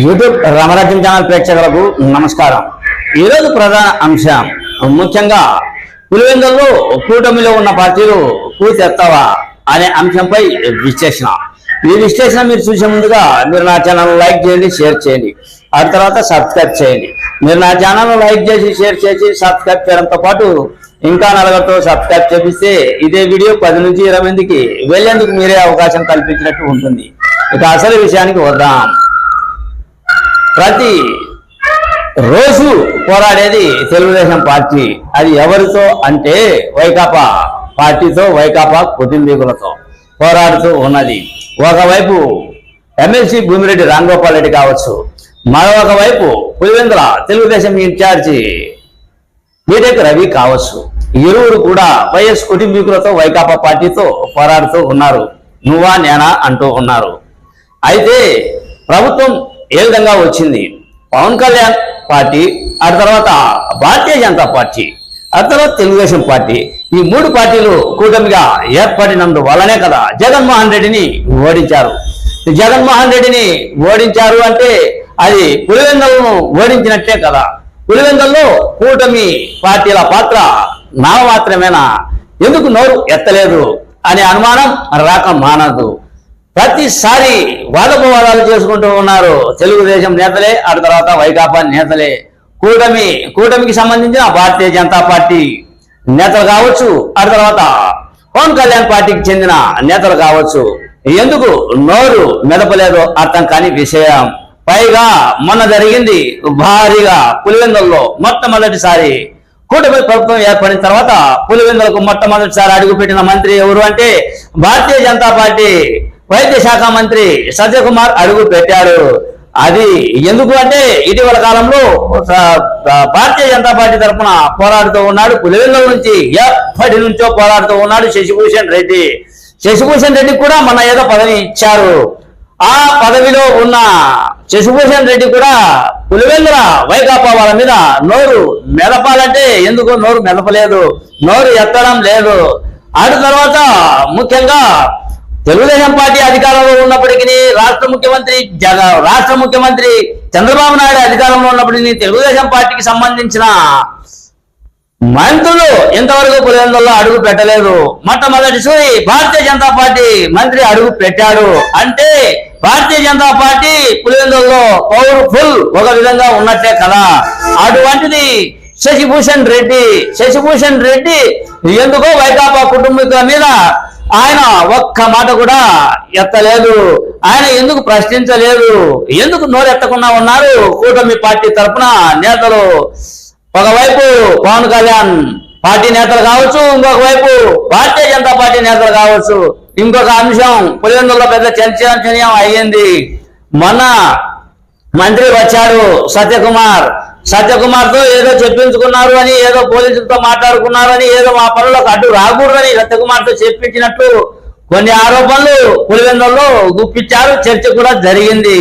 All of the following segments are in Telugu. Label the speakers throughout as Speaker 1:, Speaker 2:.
Speaker 1: యూట్యూబ్ రామరాజ్యం ఛానల్ ప్రేక్షకులకు నమస్కారం. ఈరోజు ప్రధాన అంశం ముఖ్యంగా పులివెందుల్లో కూటమిలో ఉన్న పార్టీలు కూతెత్తావా అనే అంశంపై విశ్లేషణ. ఈ విశ్లేషణ మీరు చూసే ముందుగా మీరు నా ఛానల్ లైక్ చేయండి షేర్ చేయండి. ఆ తర్వాత సబ్స్క్రైబ్ చేయండి. మీరు నా ఛానల్ లైక్ చేసి షేర్ చేసి సబ్స్క్రైబ్ చేయడంతో పాటు ఇంకా నలుగురితో సబ్స్క్రైబ్ చేపిస్తే ఇదే వీడియో పది నుంచి ఇరవై మందికి వెళ్ళేందుకు మీరే అవకాశం కల్పించినట్టు ఉంటుంది. ఇక అసలు విషయానికి వద్దాం. ప్రతి రోజు పోరాడేది తెలుగుదేశం పార్టీ. అది ఎవరితో అంటే వైకాపా పార్టీతో వైకాపా కుటుంబీకులతో పోరాడుతూ ఉన్నది. ఒకవైపు ఎమ్మెల్సీ భూమిరెడ్డి రాంగోపాల్ రెడ్డి కావచ్చు మరొక వైపు Pulivendula Telugudesam incharge B Tech Ravi కావచ్చు. ఇరువురు కూడా వైఎస్ కుటుంబీకులతో వైకాపా పార్టీతో పోరాడుతూ ఉన్నారు. నువ్వా నేనా అంటూ ఉన్నారు. అయితే ప్రభుత్వం ఏ విధంగా వచ్చింది? పవన్ కళ్యాణ్ పార్టీ ఆ తర్వాత భారతీయ జనతా పార్టీ ఆ తర్వాత తెలుగుదేశం పార్టీ ఈ మూడు పార్టీలు కూటమిగా ఏర్పడినందు వల్లనే కదా జగన్మోహన్ రెడ్డిని ఓడించారు. జగన్మోహన్ రెడ్డిని ఓడించారు అంటే అది పులివెందలను ఓడించినట్టే కదా. పులివెందల్లో కూటమి పార్టీల పాత్ర నామమాత్రమేనా? ఎందుకు నోరు ఎత్తలేదు అనే అనుమానం రాక మానదు. ప్రతిసారి వాదోపవాదాలు చేసుకుంటూ ఉన్నారు తెలుగుదేశం నేతలే ఆ తర్వాత వైకాపా నేతలే. కూటమి కూటమికి సంబంధించిన భారతీయ జనతా పార్టీ నేతలు కావచ్చు ఆ తర్వాత పవన్ కళ్యాణ్ పార్టీకి చెందిన నేతలు కావచ్చు. ఎందుకు నోరు మెదపలేదో అర్థం కాని విషయం. పైగా మొన్న జరిగింది భారీగా పులివెందుల్లో మొట్టమొదటిసారి కూటమి ప్రభుత్వం ఏర్పడిన తర్వాత పులివెందులకు మొట్టమొదటిసారి అడుగుపెట్టిన మంత్రి ఎవరు అంటే భారతీయ జనతా పార్టీ వైద్య శాఖ మంత్రి సత్యకుమార్ అడుగు పెట్టారు అది ఎందుకు అంటే ఇటీవల కాలంలో భారతీయ జనతా పార్టీ తరఫున పోరాడుతూ ఉన్నాడు. పులివెల్లో నుంచి ఎప్పటి నుంచో పోరాడుతూ ఉన్నాడు శశిభూషణ్ రెడ్డి. శశిభూషణ్ రెడ్డి కూడా మన ఏదో పదవి ఇచ్చారు. ఆ పదవిలో ఉన్న శశిభూషణ్ రెడ్డి కూడా పులివెందుల వైకాపా వాళ్ళ మీద నోరు మెదపాలంటే ఎందుకు నోరు మెదపలేదు? నోరు ఎత్తడం లేదు. ఆడు తర్వాత ముఖ్యంగా తెలుగుదేశం పార్టీ అధికారంలో ఉన్నప్పటికీ రాష్ట్ర ముఖ్యమంత్రి రాష్ట్ర ముఖ్యమంత్రి చంద్రబాబు నాయుడు అధికారంలో ఉన్నప్పటికీ తెలుగుదేశం పార్టీకి సంబంధించిన మంత్రులు ఇంతవరకు పులివెందుల్లో అడుగు పెట్టలేదు. మొట్టమొదటిసారి భారతీయ జనతా పార్టీ మంత్రి అడుగు పెట్టాడు. అంటే భారతీయ జనతా పార్టీ పులివెందుల్లో పవర్ఫుల్ ఒక విధంగా ఉన్నట్టే కదా. అటువంటిది శశిభూషణ్ రెడ్డి శశిభూషణ్ రెడ్డి ఎందుకో వైకాపా కుటుంబీకుల మీద ఆయన ఒక్క మాట కూడా ఎత్తలేదు. ఆయన ఎందుకు ప్రశ్నించలేదు? ఎందుకు నోరెత్తకుండా ఉన్నారు? కూటమి పార్టీ తరఫున నేతలు ఒకవైపు పవన్ కళ్యాణ్ పార్టీ నేతలు కావచ్చు ఇంకొక వైపు భారతీయ జనతా పార్టీ నేతలు కావచ్చు. ఇంకొక అంశం పులివెందులో పెద్ద చర్చనీయం అయ్యింది. మొన్న మంత్రి వచ్చాడు సత్యకుమార్. సత్యకుమార్తో ఏదో చెప్పించుకున్నారు అని ఏదో పోలీసులతో మాట్లాడుకున్నారు అని ఏదో మా పనులకు అడ్డు రాకూడదని సత్యకుమార్తో చెప్పించినట్టు కొన్ని ఆరోపణలు పులివెందుల్లో గుప్పించారు. చర్చ కూడా జరిగింది.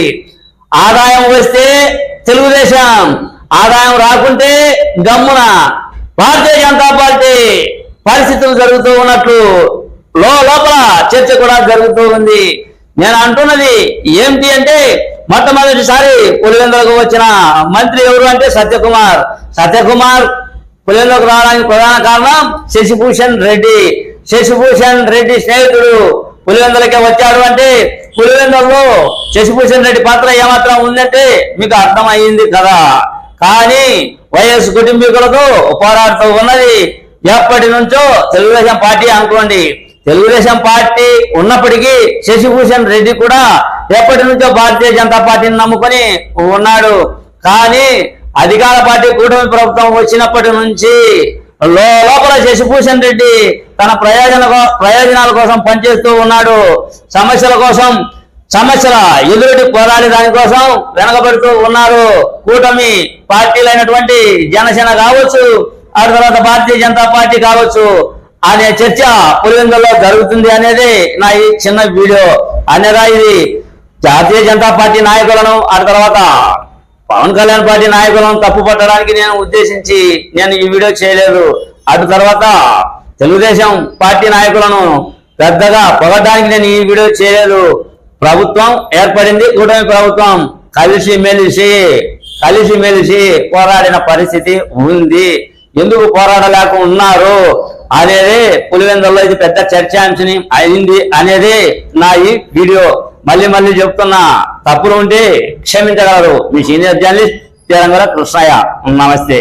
Speaker 1: ఆదాయం వస్తే తెలుగుదేశం ఆదాయం రాకుంటే గమ్మున భారతీయ జనతా పార్టీ పరిస్థితులు జరుగుతూ ఉన్నట్లు లో లోపల చర్చ కూడా జరుగుతూ ఉంది. నేను అంటున్నది ఏమిటి అంటే మొట్టమొదటిసారి పులివెందులకు వచ్చిన మంత్రి ఎవరు అంటే సత్యకుమార్. సత్యకుమార్ పులివెందులకు రావడానికి ప్రధాన కారణం శశిభూషణ్ రెడ్డి. శశిభూషణ్ రెడ్డి స్నేహితుడు పులివెందులకే వచ్చాడు అంటే పులివెందుల్లో శశిభూషణ్ రెడ్డి పాత్ర ఏమాత్రం ఉందంటే మీకు అర్థమయ్యింది కదా. కానీ వైఎస్ కుటుంబీకులతో పోరాడుతూ ఉన్నది ఎప్పటి నుంచో తెలుగుదేశం పార్టీ అనుకోండి. తెలుగుదేశం పార్టీ ఉన్నప్పటికీ శశిభూషణ్ రెడ్డి కూడా ఎప్పటి నుంచో భారతీయ జనతా పార్టీని నమ్ముకొని ఉన్నాడు. కానీ అధికార పార్టీ కూటమి ప్రభుత్వం వచ్చినప్పటి నుంచి లో- లోపల శశిభూషణ్ రెడ్డి తన ప్రయోజన ప్రయోజనాల కోసం పనిచేస్తూ ఉన్నాడు. సమస్యల కోసం సమస్యల ఎదురుటి పోరాడి దానికోసం వెనకబడుతూ ఉన్నారు. కూటమి పార్టీలైనటువంటి జనసేన కావచ్చు ఆ తర్వాత భారతీయ జనతా పార్టీ కావచ్చు. అనే చర్చ పులివెందుల్లో జరుగుతుంది అనేది నా ఈ చిన్న వీడియో. అనగా ఇది జాతీయ జనతా పార్టీ నాయకులను ఆ తర్వాత పవన్ కళ్యాణ్ పార్టీ నాయకులను తప్పు పట్టడానికి నేను ఉద్దేశించి నేను ఈ వీడియో చేయలేదు. అటు తర్వాత తెలుగుదేశం పార్టీ నాయకులను పెద్దగా పొగడానికి నేను ఈ వీడియో చేయలేదు. ప్రభుత్వం ఏర్పడింది కూటమి ప్రభుత్వం కలిసి మెలిసి కలిసి మెలిసి పోరాడిన పరిస్థితి ఉంది. ఎందుకు పోరాడలేక ఉన్నారు? అనేది పులివెందుల్లో ఇది పెద్ద చర్చాంశని అయింది అనేది నా ఈ వీడియో. మళ్ళీ మళ్ళీ చెప్తున్నా తప్పులు ఉంటే క్షమించగలరు. మీ సీనియర్ జర్నలిస్ట్ తెలంగాణ కృష్ణయ్య. నమస్తే.